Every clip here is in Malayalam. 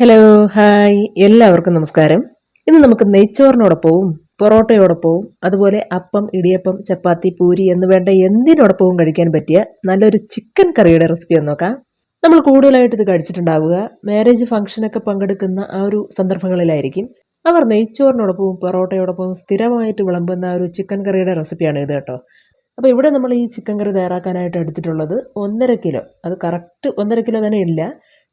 ഹലോ ഹായ് എല്ലാവർക്കും നമസ്കാരം. ഇന്ന് നമുക്ക് നെയ്ച്ചോറിനോടൊപ്പവും പൊറോട്ടയോടൊപ്പവും അതുപോലെ അപ്പം ഇടിയപ്പം ചപ്പാത്തി പൂരി എന്ന് വേണ്ട എന്തിനോടൊപ്പവും കഴിക്കാൻ പറ്റിയ നല്ലൊരു ചിക്കൻ കറിയുടെ റെസിപ്പി ഒന്ന് നോക്കാം. നമ്മൾ കൂടുതലായിട്ട് ഇത് കഴിച്ചിട്ടുണ്ടാവുക. മാരേജ് ഫംഗ്ഷനൊക്കെ പങ്കെടുക്കുന്ന ആ ഒരു സന്ദർഭങ്ങളിലായിരിക്കും. അവർ നെയ്ച്ചോറിനോടൊപ്പവും പൊറോട്ടയോടൊപ്പവും സ്ഥിരമായിട്ട് വിളമ്പുന്ന ഒരു ചിക്കൻ കറിയുടെ റെസിപ്പിയാണ് ഇത് കേട്ടോ. അപ്പോൾ ഇവിടെ നമ്മൾ ഈ ചിക്കൻ കറി തയ്യാറാക്കാനായിട്ട് എടുത്തിട്ടുള്ളത് ഒന്നര കിലോ. അത് കറക്റ്റ് ഒന്നര കിലോ തന്നെ ഇല്ല.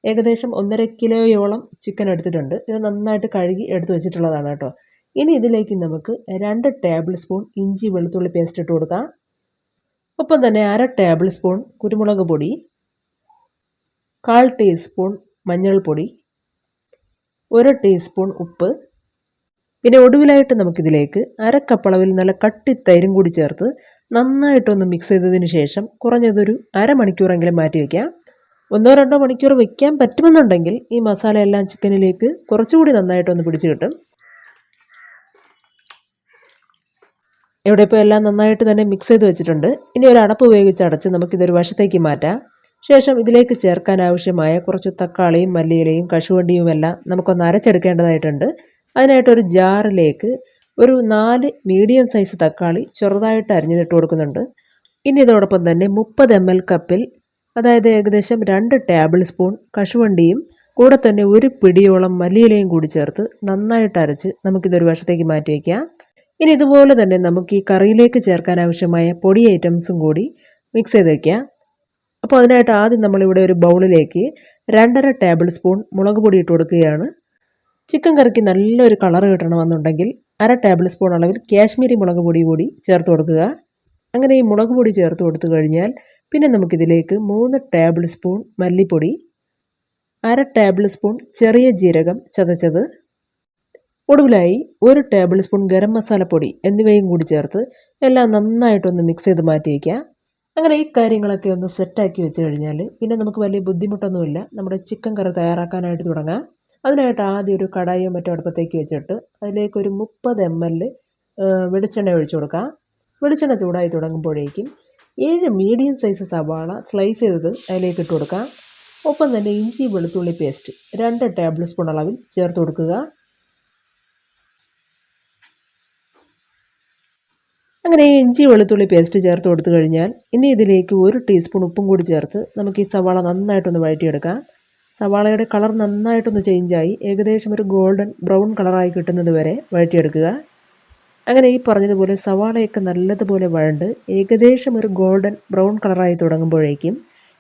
ഏകദേശം ഒന്നര കിലോയോളം ചിക്കൻ എടുത്തിട്ടുണ്ട്. ഇത് നന്നായിട്ട് കഴുകി എടുത്തു വെച്ചിട്ടുള്ളതാണ് കേട്ടോ. ഇനി ഇതിലേക്ക് നമുക്ക് രണ്ട് ടേബിൾ സ്പൂൺ ഇഞ്ചി വെളുത്തുള്ളി പേസ്റ്റ് ഇട്ട് കൊടുക്കാം. ഒപ്പം തന്നെ അര ടേബിൾ സ്പൂൺ കുരുമുളക് പൊടി കാൽ ടീസ്പൂൺ മഞ്ഞൾപ്പൊടി ഒരു ടീസ്പൂൺ ഉപ്പ്. പിന്നെ ഒടുവിലായിട്ട് നമുക്കിതിലേക്ക് അരക്കപ്പളവിൽ നല്ല കട്ടി തൈരും കൂടി ചേർത്ത് നന്നായിട്ടൊന്ന് മിക്സ് ചെയ്തതിന് ശേഷം കുറഞ്ഞതൊരു അരമണിക്കൂറെങ്കിലും മാറ്റി വയ്ക്കാം ഒന്നോ രണ്ടോ മണിക്കൂർ വെക്കാൻ പറ്റുമെന്നുണ്ടെങ്കിൽ ഈ മസാല എല്ലാം ചിക്കനിലേക്ക് കുറച്ചുകൂടി നന്നായിട്ടൊന്ന് പിടിച്ച് കിട്ടും. ഇവിടെ ഇപ്പോൾ എല്ലാം നന്നായിട്ട് തന്നെ മിക്സ് ചെയ്ത് വെച്ചിട്ടുണ്ട്. ഇനി ഒരു അടപ്പ് ഉപയോഗിച്ച് അടച്ച് നമുക്കിതൊരു വശത്തേക്ക് മാറ്റാം. ശേഷം ഇതിലേക്ക് ചേർക്കാൻ ആവശ്യമായ കുറച്ച് തക്കാളിയും മല്ലിയിലയും കശുവണ്ടിയും എല്ലാം നമുക്കൊന്ന് അരച്ചെടുക്കേണ്ടതായിട്ടുണ്ട്. അതിനായിട്ടൊരു ജാറിലേക്ക് ഒരു നാല് മീഡിയം സൈസ് തക്കാളി ചെറുതായിട്ട് അരിഞ്ഞിട്ട് കൊടുക്കുന്നുണ്ട്. ഇനി ഇതോടൊപ്പം തന്നെ മുപ്പത് എം എൽ കപ്പിൽ അതായത് ഏകദേശം രണ്ട് ടേബിൾ സ്പൂൺ കശുവണ്ടിയും കൂടെ തന്നെ ഒരു പിടിയോളം മല്ലിയിലയും കൂടി ചേർത്ത് നന്നായിട്ട് അരച്ച് നമുക്കിതൊരു വശത്തേക്ക് മാറ്റി വയ്ക്കാം ഇനി ഇതുപോലെ തന്നെ നമുക്ക് ഈ കറിയിലേക്ക് ചേർക്കാൻ ആവശ്യമായ പൊടി ഐറ്റംസും കൂടി മിക്സ് ചെയ്ത് വയ്ക്കാം അപ്പോൾ അതിനായിട്ട് ആദ്യം നമ്മളിവിടെ ഒരു ബൗളിലേക്ക് രണ്ടര ടേബിൾ സ്പൂൺ മുളക് പൊടി ഇട്ട് കൊടുക്കുകയാണ്. ചിക്കൻ കറിക്ക് നല്ലൊരു കളർ കിട്ടണമെന്നുണ്ടെങ്കിൽ അര ടേബിൾ സ്പൂൺ അളവിൽ കാശ്മീരി മുളക് പൊടി കൂടി ചേർത്ത് കൊടുക്കുക. അങ്ങനെ ഈ മുളക് പൊടി ചേർത്ത് കൊടുത്തു കഴിഞ്ഞാൽ പിന്നെ നമുക്കിതിലേക്ക് മൂന്ന് ടേബിൾ സ്പൂൺ മല്ലിപ്പൊടി അര ടേബിൾ സ്പൂൺ ചെറിയ ജീരകം ചതച്ചത് ഒടുവിലായി ഒരു ടേബിൾ സ്പൂൺ ഗരം മസാലപ്പൊടി എന്നിവയും കൂടി ചേർത്ത് എല്ലാം നന്നായിട്ടൊന്ന് മിക്സ് ചെയ്ത് മാറ്റി വയ്ക്കുക അങ്ങനെ ഈ കാര്യങ്ങളൊക്കെ ഒന്ന് സെറ്റാക്കി വെച്ച് കഴിഞ്ഞാൽ പിന്നെ നമുക്ക് വലിയ ബുദ്ധിമുട്ടൊന്നുമില്ല. നമ്മുടെ ചിക്കൻ കറി തയ്യാറാക്കാനായിട്ട് തുടങ്ങാം. അതിനായിട്ട് ആദ്യം ഒരു കടായിയോ മറ്റോ അടുപ്പത്തേക്ക് വെച്ചിട്ട് അതിലേക്ക് ഒരു മുപ്പത് എം എൽ വെളിച്ചെണ്ണ ഒഴിച്ചു കൊടുക്കുക വെളിച്ചെണ്ണ ചൂടായി തുടങ്ങുമ്പോഴേക്കും ഏഴ് മീഡിയം സൈസ് സവാള സ്ലൈസ് ചെയ്തത് അതിലേക്ക് ഇട്ട് കൊടുക്കാം. ഒപ്പം തന്നെ ഇഞ്ചി വെളുത്തുള്ളി പേസ്റ്റ് രണ്ട് ടേബിൾ സ്പൂൺ അളവിൽ ചേർത്ത് കൊടുക്കുക. അങ്ങനെ ഇഞ്ചി വെളുത്തുള്ളി പേസ്റ്റ് ചേർത്ത് കൊടുത്തു കഴിഞ്ഞാൽ ഇനി ഇതിലേക്ക് ഒരു ടീസ്പൂൺ ഉപ്പും കൂടി ചേർത്ത് നമുക്ക് ഈ സവാള നന്നായിട്ടൊന്ന് വഴറ്റിയെടുക്കാം. സവാളയുടെ കളർ നന്നായിട്ടൊന്ന് ചേഞ്ചായി ഏകദേശം ഒരു ഗോൾഡൻ ബ്രൗൺ കളറായി കിട്ടുന്നത് വരെ വഴറ്റിയെടുക്കുക. അങ്ങനെ ഈ പറഞ്ഞതുപോലെ സവാളയൊക്കെ നല്ലതുപോലെ വഴണ്ട് ഏകദേശം ഒരു ഗോൾഡൻ ബ്രൗൺ കളറായി തുടങ്ങുമ്പോഴേക്കും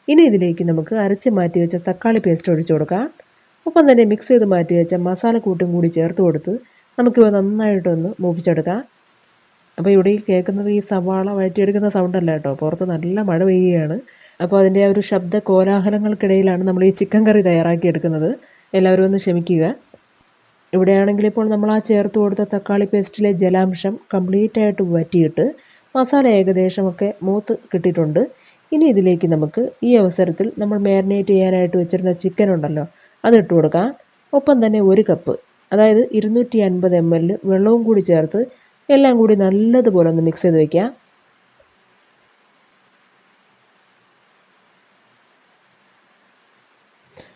ഇനി ഇതിലേക്ക് നമുക്ക് അരച്ച് മാറ്റി വെച്ച തക്കാളി പേസ്റ്റ് ഒഴിച്ചു കൊടുക്കാം. ഒപ്പം തന്നെ മിക്സ് ചെയ്ത് മാറ്റി വെച്ച മസാല കൂട്ടും കൂടി ചേർത്ത് കൊടുത്ത് നമുക്കിവ നന്നായിട്ടൊന്ന് മൂപ്പിച്ചെടുക്കാം. അപ്പോൾ ഇവിടെ ഈ കേൾക്കുന്നത് ഈ സവാള വഴറ്റിയെടുക്കുന്ന സൗണ്ടല്ല കേട്ടോ. പുറത്ത് നല്ല മഴ പെയ്യുകയാണ്. അപ്പോൾ അതിന്റെ ആ ഒരു ശബ്ദ കോലാഹലങ്ങൾക്കിടയിലാണ് നമ്മൾ ഈ ചിക്കൻ കറി തയ്യാറാക്കിയെടുക്കുന്നത്. എല്ലാവരും ഒന്ന് ക്ഷമിക്കുക. ഇവിടെയാണെങ്കിൽ ഇപ്പോൾ നമ്മൾ ആ ചേർത്ത് കൊടുത്ത തക്കാളി പേസ്റ്റിലെ ജലാംശം കംപ്ലീറ്റ് ആയിട്ട് വറ്റിയിട്ട് മസാല ഏകദേശമൊക്കെ മൂത്ത് കിട്ടിയിട്ടുണ്ട്. ഇനി ഇതിലേക്ക് നമുക്ക് ഈ അവസരത്തിൽ നമ്മൾ മാരിനേറ്റ് ചെയ്യാനായിട്ട് വെച്ചിരുന്ന ചിക്കൻ ഉണ്ടല്ലോ അതിട്ട് കൊടുക്കാം. ഒപ്പം തന്നെ ഒരു കപ്പ് അതായത് ഇരുന്നൂറ്റി അൻപത് എം എൽ വെള്ളവും കൂടി ചേർത്ത് എല്ലാം കൂടി നല്ലതുപോലെ ഒന്ന് മിക്സ് ചെയ്ത് വയ്ക്കാം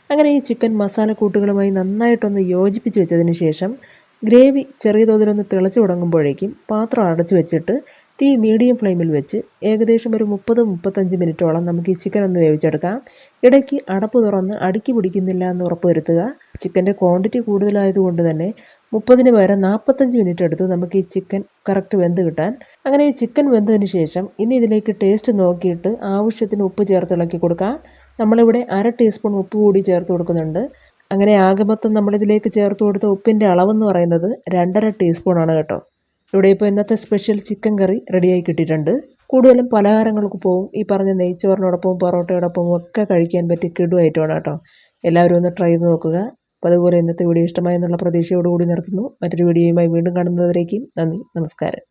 അങ്ങനെ ഈ ചിക്കൻ മസാല കൂട്ടുകളുമായി നന്നായിട്ടൊന്ന് യോജിപ്പിച്ച് വെച്ചതിന് ശേഷം ഗ്രേവി ചെറിയ തോതിലൊന്ന് തിളച്ചു തുടങ്ങുമ്പോഴേക്കും പാത്രം അടച്ചു വെച്ചിട്ട് തീ മീഡിയം ഫ്ലെയിമിൽ വെച്ച് ഏകദേശം ഒരു മുപ്പത് മുപ്പത്തഞ്ച് മിനിറ്റോളം നമുക്ക് ഈ ചിക്കൻ ഒന്ന് വേവിച്ചെടുക്കാം. ഇടയ്ക്ക് അടപ്പ് തുറന്ന് അടുക്കി പിടിക്കുന്നില്ല എന്ന് ഉറപ്പ് വരുത്തുക ചിക്കന്റെ ക്വാണ്ടിറ്റി കൂടുതലായതുകൊണ്ട് തന്നെ മുപ്പതിന് പകരം നാൽപ്പത്തഞ്ച് മിനിറ്റ് എടുത്ത് നമുക്ക് ഈ ചിക്കൻ കറക്റ്റ് വെന്ത് കിട്ടാൻ. അങ്ങനെ ഈ ചിക്കൻ വെന്തതിന് ശേഷം ഇനി ഇതിലേക്ക് ടേസ്റ്റ് നോക്കിയിട്ട് ആവശ്യത്തിന് ഉപ്പ് ചേർത്ത് ഇളക്കി കൊടുക്കാം. നമ്മളിവിടെ അര ടീസ്പൂൺ ഉപ്പ് കൂടി ചേർത്ത് കൊടുക്കുന്നുണ്ട്. അങ്ങനെ ആകെ മൊത്തം നമ്മളിതിലേക്ക് ചേർത്ത് കൊടുത്ത ഉപ്പിന്റെ അളവെന്ന് പറയുന്നത് രണ്ടര ടീസ്പൂണാണ് കേട്ടോ. ഇവിടെ ഇപ്പോൾ ഇന്നത്തെ സ്പെഷ്യൽ ചിക്കൻ കറി റെഡിയായി കിട്ടിയിട്ടുണ്ട്. കൂടുതലും പലഹാരങ്ങൾക്ക് പോവും ഈ പറഞ്ഞ നെയ്ച്ചോറിനോടൊപ്പം പൊറോട്ടയോടൊപ്പം ഒക്കെ കഴിക്കാൻ പറ്റിയ കിടു ഐറ്റമാണ് കേട്ടോ. എല്ലാവരും ഒന്ന് ട്രൈ ചെയ്ത് നോക്കുക. അപ്പോൾ അതുപോലെ ഇന്നത്തെ വീഡിയോ ഇഷ്ടമായെന്നുള്ള പ്രതീക്ഷയോടുകൂടി നിർത്തുന്നു. മറ്റൊരു വീഡിയോയുമായി വീണ്ടും കാണുന്നവരേക്കും നന്ദി നമസ്കാരം.